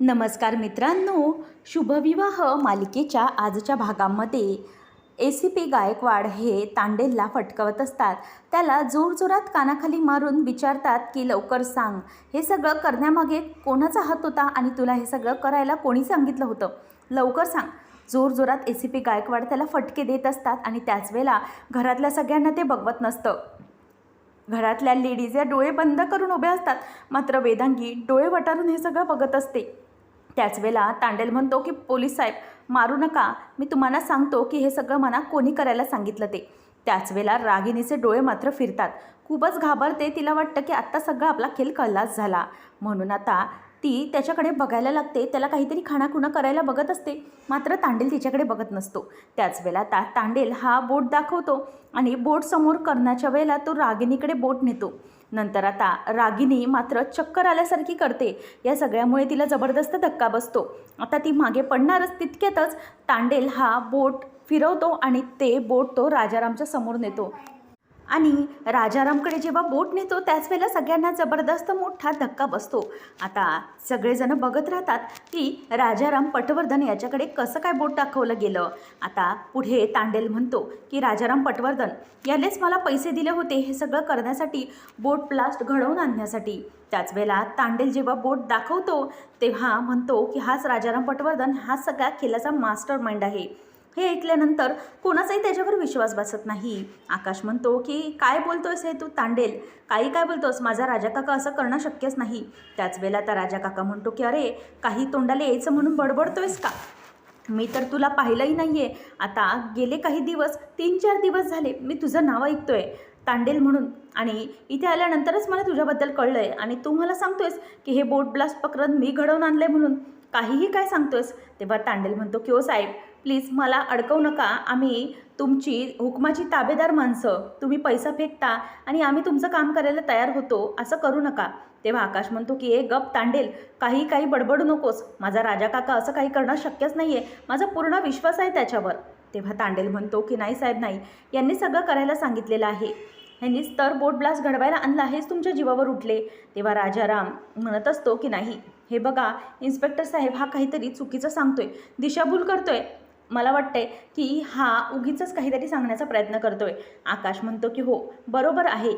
नमस्कार मित्रांनो शुभविवाह मालिकेच्या आजच्या भागामध्ये. ए सी पी गायकवाड हे तांडेलला फटकवत असतात. त्याला जोरजोरात कानाखाली मारून विचारतात की लवकर सांग. हे सगळं करण्यामागे कोणाचा हात होता आणि तुला हे सगळं करायला कोणी सांगितलं होतं? लवकर सांग. जोरजोरात ए सी पी गायकवाड त्याला फटके देत असतात आणि त्याच वेळेला घरातल्या सगळ्यांना ते बघवत नसतं. घरातल्या लेडीज या डोळे बंद करून उभ्या असतात. मात्र वेदांगी डोळे वटारून हे सगळं बघत असते. त्याच वेळेला तांडेल म्हणतो की पोलीस साहेब मारू नका. मी तुम्हाला सांगतो की हे सगळं मला कोणी करायला सांगितलं ते. त्याच वेळेला रागिणीचे डोळे मात्र फिरतात. खूपच घाबरते तिला वाटतं की आत्ता सगळा आपला खेळ खल्लास झाला. म्हणून आता ती त्याच्याकडे बघायला लागते. त्याला काहीतरी खाणाखुणा करायला बघत असते. मात्र तांडेल तिच्याकडे बघत नसतो. त्याच वेळेला ता तांडेल हा बोट दाखवतो आणि बोट समोर करण्याच्या वेळेला तो रागिणीकडे बोट नेतो. नंतर आता रागिनी मात्र चक्कर आल्यासारखी करते. या सगळ्यामुळे तिला जबरदस्त धक्का बसतो. आता ती मागे पडणारच तितक्यातच तांडेल हा बोट फिरवतो आणि ते बोट तो राजारामच्या समोर नेतो. आणि राजारामकडे जेव्हा बोट नेतो त्याच वेळेला सगळ्यांना जबरदस्त मोठा धक्का बसतो. आता सगळेजण बघत राहतात की राजाराम पटवर्धन याच्याकडे कसं काय बोट दाखवलं गेलं. आता पुढे तांडेल म्हणतो की राजाराम पटवर्धन यानेच मला पैसे दिले होते हे सगळं करण्यासाठी बोट प्लास्ट घडवून आणण्यासाठी. त्याच वेळेला तांडेल जेव्हा बोट दाखवतो तेव्हा म्हणतो की हाच राजाराम पटवर्धन हा सगळ्या खेळाचा मास्टर माइंड आहे. हे ऐकल्यानंतर कोणाचाही त्याच्यावर विश्वास बसत नाही. आकाश म्हणतो की काय बोलतोयस हे तू तांडेल? काही काय बोलतोस? माझा राजा काका असं करणं शक्यच नाही. त्याच वेळेला आता राजा काका म्हणतो की अरे काही तोंडाला यायचं म्हणून बडबडतोयस का? मी तर तुला पाहिलंही नाही आहे आता गेले काही दिवस तीन चार दिवस झाले मी तुझं नाव ऐकतोय. तांडेल म्हणून. आणि इथे आल्यानंतरच मला तुझ्याबद्दल कळलं आहे आणि तू मला सांगतोयस की हे बोट ब्लास्ट प्रकरण मी घडवून आणलं आहे म्हणून. काहीही काय सांगतोयस? तेव्हा तांडेल म्हणतो की ओ साहेब प्लीज मला अडकवू नका. आम्ही तुमची हुकमाची ताबेदार माणसं. तुम्ही पैसा फेकता आणि आम्ही तुमचं काम करायला तयार होतो. असं करू नका. तेव्हा आकाश म्हणतो की ए गप तांडेल. काही काही बडबडू नकोस. माझा राजा काका असं काही करणं शक्यच नाही आहे माझा पूर्ण विश्वास आहे त्याच्यावर. तेव्हा तांडेल म्हणतो की नाही साहेब नाही. यांनी सगळं करायला सांगितलेलं आहे. ह्यांनीच तर बोट ब्लास्ट घडवायला आणला हेच तुमच्या जीवावर उठले. तेव्हा राजाराम म्हणत असतो की नाही. हे बघा इन्स्पेक्टर साहेब हा काहीतरी चुकीचं सांगतोय. दिशाभूल करतोय. मला वाटते की हा उगीच काहीतरी सांगण्याचा प्रयत्न करतोय. आकाश म्हणतो की हो बरोबर आहे.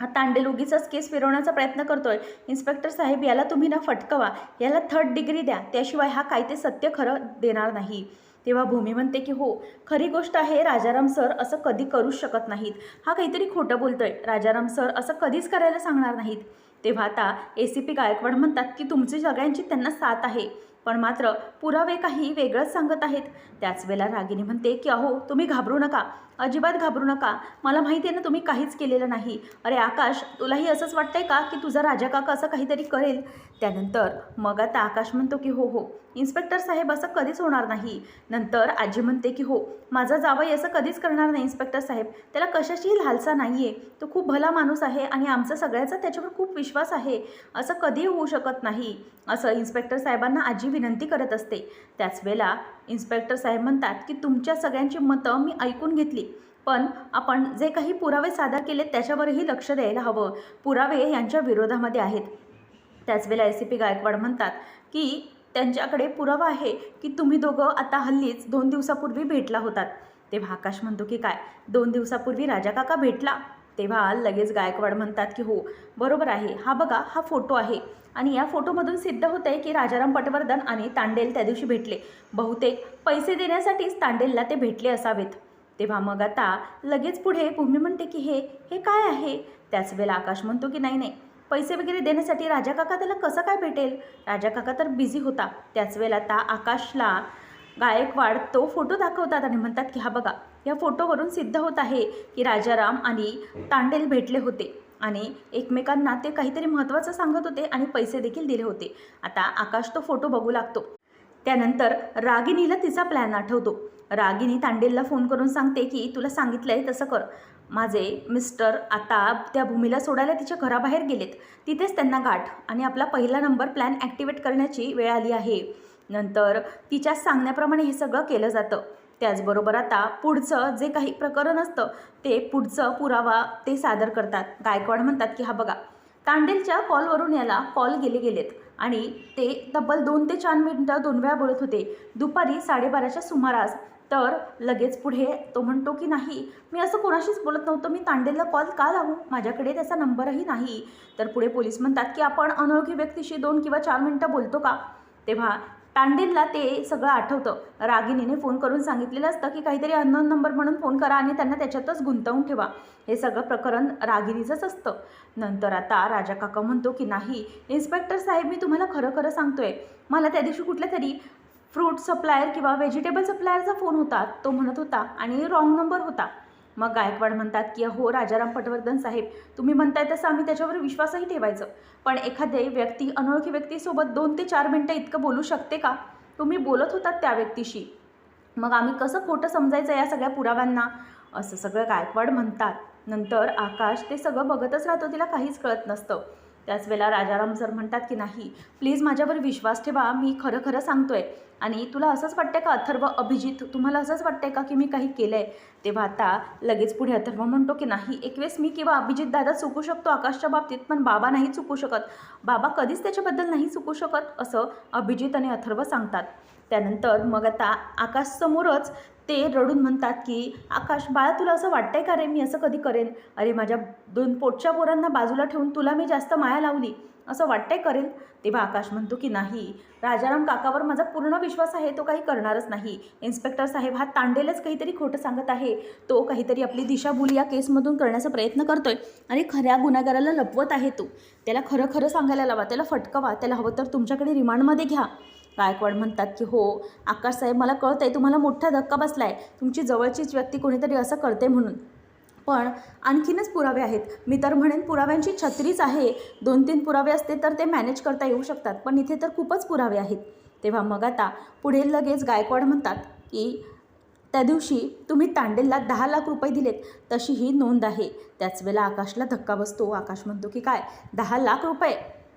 हा तांडेल उगीचाच केस फिरवण्याचा प्रयत्न करतोय. इन्स्पेक्टर साहेब याला तुम्ही ना फटकवा. याला थर्ड डिग्री द्या. त्याशिवाय हा काय ते सत्य खरं देणार नाही. तेव्हा भूमी म्हणते की हो खरी गोष्ट आहे राजाराम सर असं कधी करूच शकत नाहीत. हा काहीतरी खोटं बोलतोय. राजाराम सर असं कधीच करायला सांगणार नाहीत. तेव्हा आता ए सी पी गायकवाड म्हणतात की तुमची सगळ्यांची त्यांना साथ आहे. पण मात्र पुरावे काही वेगळंच सांगत आहेत. त्याच वेळेला रागिनी म्हणते की अहो तुम्ही घाबरू नका. अजिबात घाबरू नका. मला माहिती आहे ना तुम्ही काहीच केलेलं नाही. अरे आकाश तुलाही असंच वाटतंय का की तुझा राजा काका असं काहीतरी करेल? त्यानंतर मग आता आकाश म्हणतो की हो हो. इन्स्पेक्टर साहेब असं कधीच होणार नाही. नंतर आजी म्हणते की हो. माझा जावई असं कधीच करणार नाही इन्स्पेक्टर साहेब. त्याला कशाचीही लालसा नाही आहे तो खूप भला माणूस आहे आणि आमचा सगळ्याचा त्याच्यावर खूप विश्वास आहे. असं कधीही होऊ शकत नाही. असं इन्स्पेक्टर साहेबांना आजी विनंती करत असते. त्याच वेळेला इन्स्पेक्टर साहेब म्हणतात की तुमच्या सगळ्यांची मतं मी ऐकून घेतली. पण आपण जे काही पुरावे सादर केले त्याच्यावरही लक्ष द्यायला हवं. पुरावे यांच्या विरोधामध्ये आहेत. त्याचवेळेला S A C P Gaikwad म्हणतात की त्यांच्याकडे पुरावा आहे की तुम्ही दोघं आता हल्लीच दोन दिवसापूर्वी भेटला होतात. तेव्हा आकाश म्हणतो की काय? दोन दिवसापूर्वी राजा काका भेटला. तेव्हा लगेच गायकवाड म्हणतात की हो बरोबर आहे. हा बघा हा फोटो आहे. आणि या फोटोमधून सिद्ध होत आहे की राजाराम पटवर्धन आणि तांडेल त्या दिवशी भेटले. बहुतेक पैसे देण्यासाठीच तांडेलला ते भेटले असावेत. तेव्हा मग आता लगेच पुढे भूमी म्हणते की हे हे काय आहे? त्याच वेळेला आकाश म्हणतो की नाही नाही. पैसे वगैरे देण्यासाठी राजा काका त्याला कसं काय भेटेल? राजा काका तर बिझी होता. त्याच वेळेला आता आकाशला गायकवाड तो फोटो दाखवतात आणि म्हणतात की हा बघा या फोटोवरून सिद्ध होत आहे की राजाराम आणि तांडेल भेटले होते आणि एकमेकांना ते काहीतरी महत्त्वाचं सांगत होते आणि पैसे देखील दिले होते. आता आकाश तो फोटो बघू लागतो. त्यानंतर रागिनीला तिचा प्लॅन आठवतो. रागिनी तांडेलला फोन करून सांगते की तुला सांगितलं आहे तसं कर. माझे मिस्टर आता त्या भूमीला सोडायला तिच्या घराबाहेर गेलेत. तिथेच त्यांना गाठ आणि आपला पहिला नंबर प्लॅन ॲक्टिवेट करण्याची वेळ आली आहे. नंतर तिच्या सांगण्याप्रमाणे हे सगळं केलं जातं. त्याचबरोबर आता पुढचं जे काही प्रकरण असतं ते पुढचं पुरावा ते सादर करतात. गायकवाड म्हणतात की हा बघा तांडेलच्या कॉलवरून याला कॉल गेले गेलेत आणि ते तब्बल दोन ते चार मिनटं दोन वेळा बोलत होते. दुपारी साडेबाराच्या सुमारास तर लगेच पुढे तो म्हणतो की नाही मी असं कोणाशीच बोलत नव्हतं. मी तांडेलला कॉल का लावू? माझ्याकडे त्याचा नंबरही नाही. तर पुढे पोलीस म्हणतात की आपण अनोळखी व्यक्तीशी दोन किंवा चार मिनटं बोलतो का? तेव्हा तांडेलला ते सगळं आठवतं. रागिनीने फोन करून सांगितलेलं असतं की काहीतरी अननोन नंबर म्हणून फोन करा आणि त्यांना त्याच्यातच गुंतवून ठेवा. हे सगळं प्रकरण रागिनीचंच असतं. नंतर आता राजा काका म्हणतो की नाही इन्स्पेक्टर साहेब मी तुम्हाला खरं खरं सांगतोय. मला त्या दिवशी कुठल्या तरी फ्रूट सप्लायर किंवा व्हेजिटेबल सप्लायरचा फोन होता. तो म्हणत होता आणि रॉंग नंबर होता. मग गायकवाड म्हणतात की हो राजाराम पटवर्धन साहेब तुम्ही म्हणताय तसं आम्ही त्याच्यावर विश्वासही ठेवायचं. पण एखादे व्यक्ती अनोळखी व्यक्तीसोबत दोन ते चार मिनटं इतकं बोलू शकते का? तुम्ही बोलत होतात त्या व्यक्तीशी. मग आम्ही कसं खोटं समजायचं या सगळ्या पुराव्यांना? असं सगळं गायकवाड म्हणतात. नंतर आकाश ते सगळं बघतच राहतो तिला काहीच कळत नसतं. त्याच वेळेला राजाराम सर म्हणतात की नाही प्लीज माझ्यावर विश्वास ठेवा मी खरं खरं सांगतोय. आणि तुला असंच वाटतंय का अथर्व अभिजित? तुम्हाला असंच वाटतंय का की मी काही केलं आहे तेव्हा आता लगेच पुढे अथर्व म्हणतो की नाही एक वेळेस मी किंवा अभिजित दादा चुकू शकतो आकाशच्या बाबतीत पण बाबा नाही चुकू शकत. बाबा कधीच त्याच्याबद्दल नाही चुकू शकत असं अभिजित आणि अथर्व सांगतात. त्यानंतर मग आता आकाशसमोरच ते रडून म्हणतात की आकाश बाळा तुला असं वाटतंय का रे मी असं कधी करेन? अरे माझ्या दोन पोटच्या पोरांना बाजूला ठेवून तुला मी जास्त माया लावली. असं वाटतंय करेल तेव्हा आकाश म्हणतो की नाही. राजाराम काकावर माझा पूर्ण विश्वास आहे तो काही करणारच नाही. इन्स्पेक्टर साहेब हा तांडेलच काहीतरी खोटं सांगत आहे. तो काहीतरी आपली दिशाभूल या केसमधून करण्याचा प्रयत्न करतोय आणि खऱ्या गुन्हेगाराला लपवत आहे तो. त्याला खरं खरं सांगायला लावा त्याला फटकवा त्याला हवं तर तुमच्याकडे रिमांडमध्ये घ्या. गायकवाड म्हणतात की हो आकाशसाहेब मला कळत आहे तुम्हाला मोठा धक्का बसला आहे तुमची जवळचीच व्यक्ती कोणीतरी असं करते म्हणून. पण आणखीनच पुरावे आहेत. मी तर म्हणेन पुराव्यांची छत्रीच आहे. दोन तीन पुरावे असते तर ते मॅनेज करता येऊ शकतात पण इथे तर खूपच पुरावे आहेत. तेव्हा मग आता पुढे लगेच गायकवाड म्हणतात की त्या दिवशी तुम्ही तांडेलला दहा लाख रुपये दिलेत. तशी ही नोंद आहे. त्याच वेळेला आकाशला धक्का बसतो. आकाश म्हणतो की काय? दहा लाख रुपये?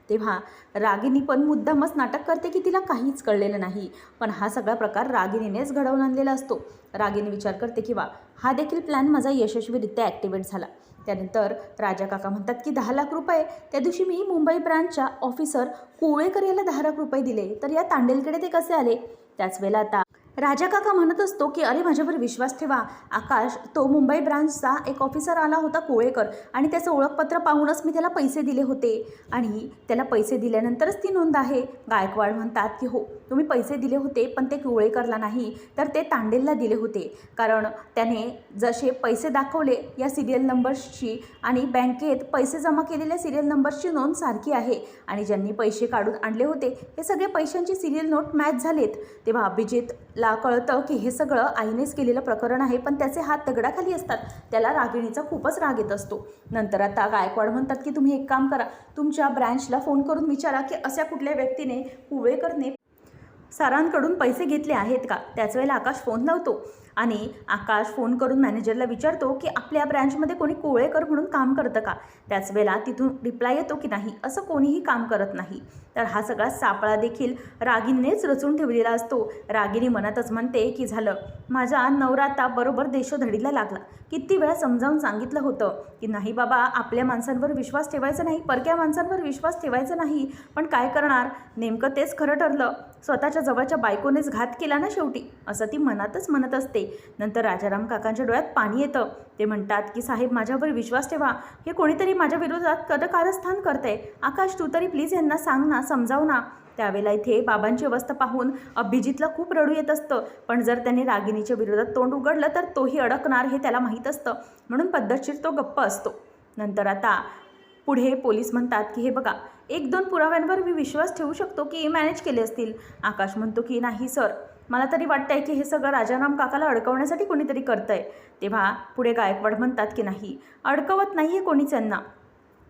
तेव्हा रागिनी पण मुद्दामच नाटक करते की तिला काहीच कळलेलं नाही. पण हा सगळा प्रकार रागिनीनेच घडवून आणलेला असतो. रागिनी विचार करते की वा हा देखील प्लॅन माझा यशस्वीरित्या ॲक्टिवेट झाला. त्यानंतर राजा काका म्हणतात की दहा लाख रुपये. त्या दिवशी मी मुंबई ब्रांचच्या ऑफिसर कोळेकर याला दहा लाख रुपये दिले. तर या तांडेलकडे ते कसे आले? त्याच वेळेला आता राजा काका म्हणत असतो की अरे माझ्यावर विश्वास ठेवा. आकाश तो मुंबई ब्रांचचा एक ऑफिसर आला होता कोळेकर आणि त्याचं ओळखपत्र पाहूनच मी त्याला पैसे दिले होते. आणि त्याला पैसे दिल्यानंतरच ती नोंद आहे. गायकवाड म्हणतात की हो तुम्ही पैसे दिले होते पण ते कोळेकरला नाही तर ते तांडेलला दिले होते. कारण त्याने जसे पैसे दाखवले या सिरियल नंबर्सची आणि बँकेत पैसे जमा केलेल्या सिरियल नंबर्सची नोंद सारखी आहे. आणि ज्यांनी पैसे काढून आणले होते हे सगळे पैशांची सिरियल नोट मॅच झालेत. तेव्हा अभिजित ला कळतं की हे सगळं आईनेच केलेलं प्रकरण आहे पण त्याचे हात दगडाखाली असतात. त्याला रागिणीचा खूपच राग येत असतो. नंतर आता गायकवाड म्हणतात की तुम्ही एक काम करा तुमच्या ब्रँचला फोन करून विचारा की अशा कुठल्या व्यक्तीने कुवेकरने सरांकडून पैसे घेतले आहेत का? त्याच वेळेला आकाश फोन लावतो. आणि आकाश फोन करून मॅनेजरला विचारतो की आपल्या ब्रँचमध्ये कोणी कोळेकर म्हणून काम करतं का? त्याच वेळेला तिथून रिप्लाय येतो की नाही असं कोणीही काम करत नाही. तर हा सगळा सापळा देखील रागिनीनेच रचून ठेवलेला असतो. रागिनी मनातच म्हणते की झालं. माझा नवरा आता बरोबर देशोधडीला लागला. किती वेळा समजावून सांगितलं होतं की नाही बाबा आपल्या माणसांवर विश्वास ठेवायचा नाही. परक्या माणसांवर विश्वास ठेवायचा नाही. पण काय करणार? नेमकं तेच खरं ठरलं. स्वतःच्या जवळच्या बायकोनेच घात केला ना शेवटी. असं ती मनातच म्हणत असते. नंतर राजाराम काकांच्या डोळ्यात पाणी येतं. ते म्हणतात की साहेब माझ्यावर विश्वास ठेवा. हे कोणीतरी माझ्या विरोधात कदकारस्थान करतंय. आकाश तू तरी प्लीज यांना सांग ना समजाव ना. त्यावेळेला इथे बाबांची अवस्था पाहून अभिजितला खूप रडू येत असतं. पण जर त्याने रागिनीच्या विरोधात तोंड उघडलं तर तोही अडकणार हे त्याला माहीत असतं. म्हणून पद्धतशीर तो गप्प असतो. नंतर आता पुढे पोलीस म्हणतात की हे बघा एक दोन पुराव्यांवर मी विश्वास ठेवू शकतो की मॅनेज केले असतील. आकाश म्हणतो की नाही सर मला तरी वाटतंय की हे सगळं राजाराम काकाला अडकवण्यासाठी कोणीतरी करतंय. तेव्हा पुढे गायकवाड म्हणतात की नाही. अडकवत नाही आहे कोणीच यांना.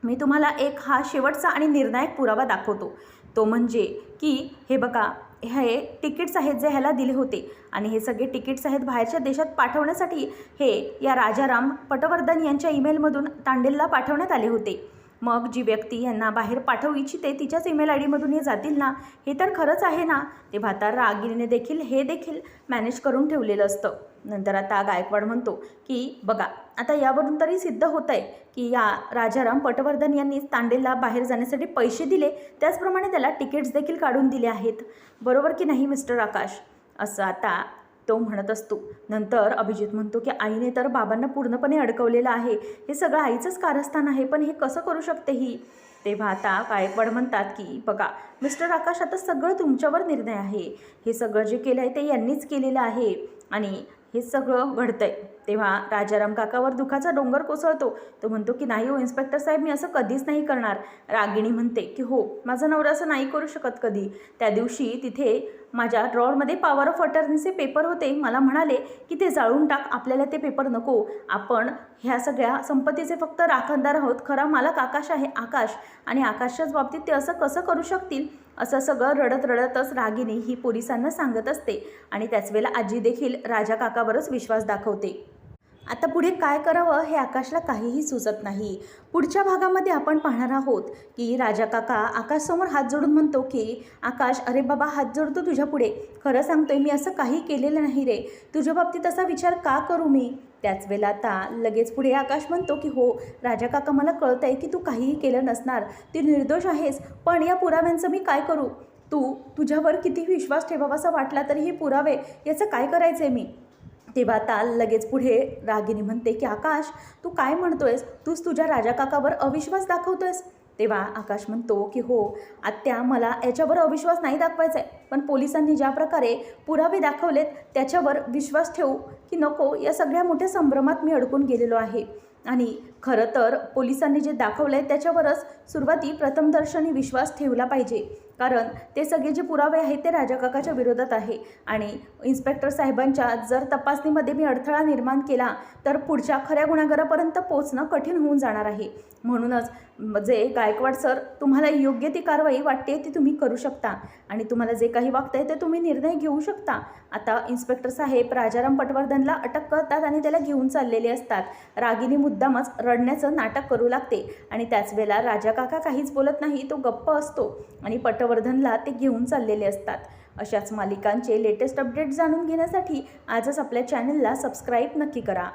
मी तुम्हाला एक हा शेवटचा आणि निर्णायक पुरावा दाखवतो. तो म्हणजे की हे बघा हे तिकीट्स आहेत जे ह्याला दिले होते आणि हे सगळे तिकीट्स आहेत बाहेरच्या देशात पाठवण्यासाठी हे या राजाराम पटवर्धन यांच्या ईमेलमधून तांडेलला पाठवण्यात आले होते. मग जी व्यक्ती यांना बाहेर पाठवू इच्छिते तिच्याच ईमेल आय डीमधून हे जातील ना? हे तर खरंच आहे ना? ते भातार रागिरीने देखील हे देखील मॅनेज करून ठेवलेलं असतं. नंतर आता गायकवाड म्हणतो की बघा आता यावरून तरी सिद्ध होत आहे की या राजाराम पटवर्धन यांनी तांडेलला बाहेर जाण्यासाठी पैसे दिले. त्याचप्रमाणे त्याला तिकीट्स देखील काढून दिले आहेत. बरोबर की नाही मिस्टर आकाश? असं आता तो म्हणत असतो. नंतर अभिजित म्हणतो की आईने तर बाबांना पूर्णपणे अडकवलेलं आहे. हे सगळं आईचंच कारस्थान आहे पण हे कसं करू शकते ही? तेव्हा आता गायकवाड म्हणतात की बघा मिस्टर आकाश आता सगळं तुमच्यावर निर्णय आहे. हे सगळं जे केलं आहे ते यांनीच केलेलं आहे. आणि हे सगळं घडतंय. तेव्हा राजाराम काकावर दुखाचा डोंगर कोसळतो. तो म्हणतो की नाही हो इन्स्पेक्टर साहेब मी असं कधीच नाही करणार. रागिणी म्हणते की हो माझा नवरा असं नाही करू शकत कधी. त्या दिवशी तिथे माझ्या ड्रॉवरमध्ये पॉवर ऑफ अटर्नीचे पेपर होते. मला म्हणाले की ते जाळून टाक आपल्याला ते पेपर नको. आपण ह्या सगळ्या संपत्तीचे फक्त राखणदार आहोत. खरा मालक आकाश आहे आकाश. आणि आकाशच्याच बाबतीत ते असं कसं करू शकतील? असं सगळं रडत रडतच रागिनी ही पोलिसांना सांगत असते आणि त्याच वेळेला आजी देखील राजा काकावरच विश्वास दाखवते. आता पुढे काय करावं हे आकाशला काहीही सुचत नाही. पुढच्या भागामध्ये आपण पाहणार आहोत की राजा काका आकाशसमोर हात जोडून म्हणतो की आकाश अरे बाबा हात जोडतो तुझ्या पुढे. खरं सांगतोय मी असं काही केलेलं नाही रे. तुझ्या बाबतीत असा विचार का करू मी? त्याच वेळेला आता लगेच पुढे आकाश म्हणतो की हो राजा काका मला कळतं आहे की तू काहीही केलं नसणार. ती निर्दोष आहेस. पण या पुराव्यांचं मी काय करू? तू तुझ्यावर किती विश्वास ठेवावासा वाटला तरी हे पुरावे याचं काय करायचं आहे मी? तेव्हा आता लगेच पुढे रागिनी म्हणते की आकाश तू काय म्हणतोयस? तूच तुझ्या राजा काकावर अविश्वास दाखवतोयस. तेव्हा आकाश म्हणतो की हो आत्या मला याच्यावर अविश्वास नाही दाखवायचा आहे. पण पोलिसांनी ज्या प्रकारे पुरावे दाखवलेत त्याच्यावर विश्वास ठेवू की नको या सगळ्या मोठ्या संभ्रमात मी अडकून गेलेलो आहे. आणि खरं तर पोलिसांनी जे दाखवलं आहे त्याच्यावरच सुरुवाती प्रथमदर्शनी विश्वास ठेवला पाहिजे. कारण ते सगळे जे पुरावे आहेत ते राजा काकाच्या विरोधात आहे. आणि इन्स्पेक्टर साहेबांच्या जर तपासणीमध्ये मी अडथळा निर्माण केला तर पुढच्या खऱ्या गुन्हेगारापर्यंत पोचणं कठीण होऊन जाणार आहे. म्हणूनच जे गायकवाड सर तुम्हाला योग्य ती कारवाई वाटते ती तुम्ही करू शकता. आणि तुम्हाला जे काही वागतंय ते तुम्ही निर्णय घेऊ शकता. आता इन्स्पेक्टर साहेब राजाराम पटवर्धनला अटक करतात आणि त्याला घेऊन चाललेले असतात. रागिनी मुद्दामच रडण्याचं नाटक करू लागते. आणि त्याच वेळेला राजा काका काहीच बोलत नाही तो गप्प असतो. आणि पट पटवर्धनला ते घेऊन चाललेले असतात. अशाच मालिकांचे लेटेस्ट अपडेट जाणून घेण्यासाठी आजच आपल्या चॅनलला सबस्क्राईब नक्की करा.